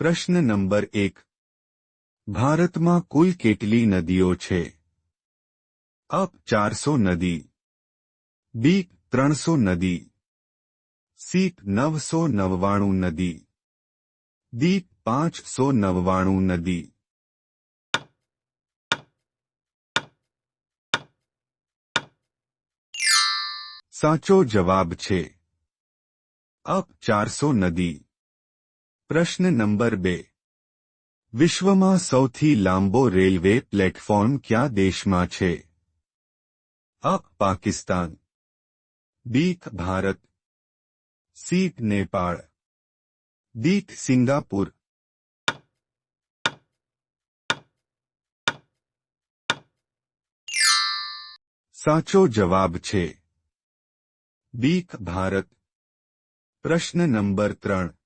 प्रश्न नंबर एक भारत में कुल केटली नदीओ है छे चार सौ नदी बी त्रो नदी सी नववाणु नदी पांच सौ नववाणु नदी साचो जवाब छे चार सौ नदी प्रश्न नंबर 2 विश्व में સૌથી લાંબો રેલવે પ્લેટફોર્મ કયા દેશમાં છે અ Pakistan B Bharat C Nepal D Singapore સાચો જવાબ છે બી ભારત પ્રશ્ન નંબર 3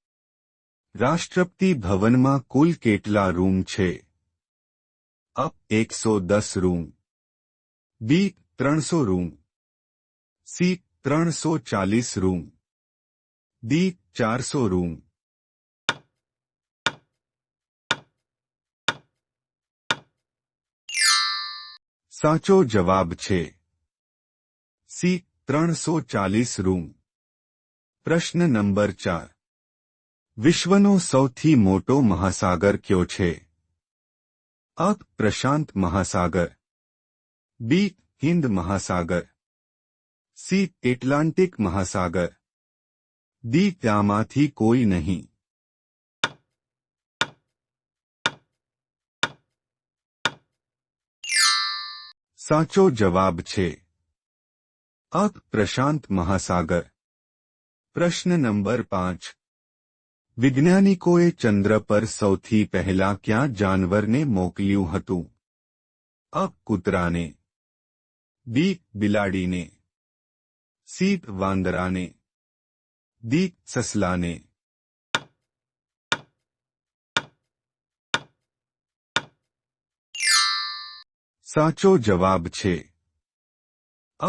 शास्त्रप्ति भवन में कुल કેટલા રૂમ છે ა 110 room b 300 room c 340 room d 400 room સાચો જવાબ છે c 340 રૂમ પ્રશ્ન નંબર 4 विश्व का સૌથી મોટો મહાસાગર કયો છે? અ. પ્રશાંત મહાસાગર બી. હિંદ મહાસાગર સી. એટલાન્ટિક મહાસાગર ડી. આમાંથી કોઈ નહીં સાચો જવાબ છે. અ. પ્રશાંત મહાસાગર પ્રશ્ન નંબર 5 वैज्ञानिकों को चंद्र पर સૌથી પહેલો ક્યા જાનવર ને મોકલ્યુ હતું અકૂતરાને બી બિલાડીને સીત વાંદરાને દી સસલાને સાચો જવાબ છે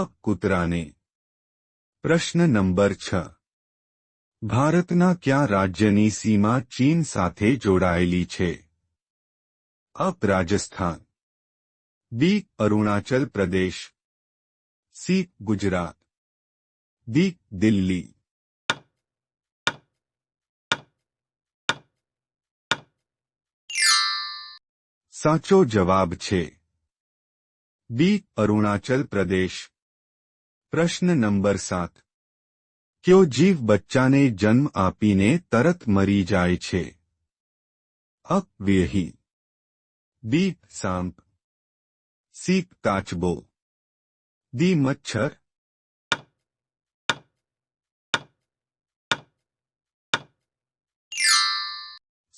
અકૂતરાને પ્રશ્ન નંબર 6 भारतना क्या राज्य की सीमा चीन साथ जोड़ेली A Rajasthan B Arunachal Pradesh C Gujarat B Delhi साचो जवाब छे। बी अरुणाचल प्रदेश प्रश्न नंबर सात કે ઓ જીવ બચ્ચા ને જન્મ આપી ને તરત મરી જાય છે અકવીહી બીક સાંપ સીક કાચબો દી મચ્છર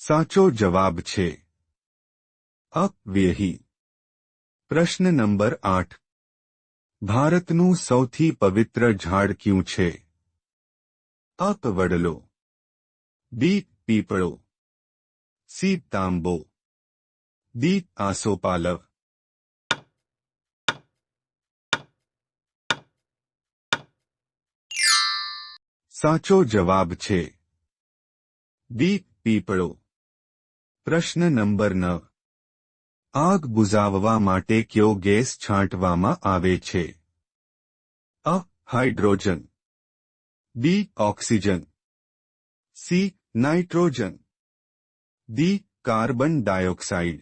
સાચો જવાબ છે અકવીહી પ્રશ્ન નંબર 8 ભારત નું સૌથી પવિત્ર ઝાડ ક્યું છે અપ વડલો બી પીપળો સી તાંબો દી આસોપાલવ સાચો જવાબ છે દી પીપળો પ્રશ્ન નંબર નવ આગ બુઝાવવા માટે કયો ગેસ છાંટવામાં આવે છે અ hydrogen D oxygen C nitrogen D carbon dioxide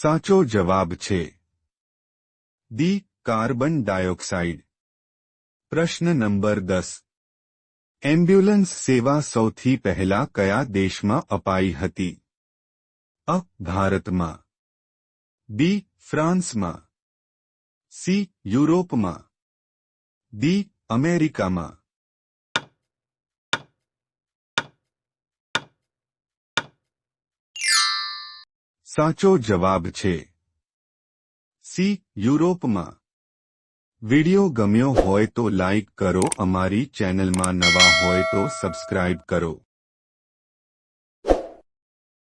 સાચો જવાબ છે ડી કાર્બન ડાયોક્સાઇડ પ્રશ્ન નંબર દસ એમ્બ્યુલન્સ સેવા સૌથી પહેલા કયા દેશમાં અપાઈ હતી અ ભારતમાં બી ફ્રાન્સમાં સી યુરોપમાં ડી અમેરિકામાં સાચો જવાબ છે સી યુરોપમાં વિડિયો ગમ્યો હોય તો લાઇક કરો અમારી ચેનલમાં નવા હોય તો સબસ્ક્રાઇબ કરો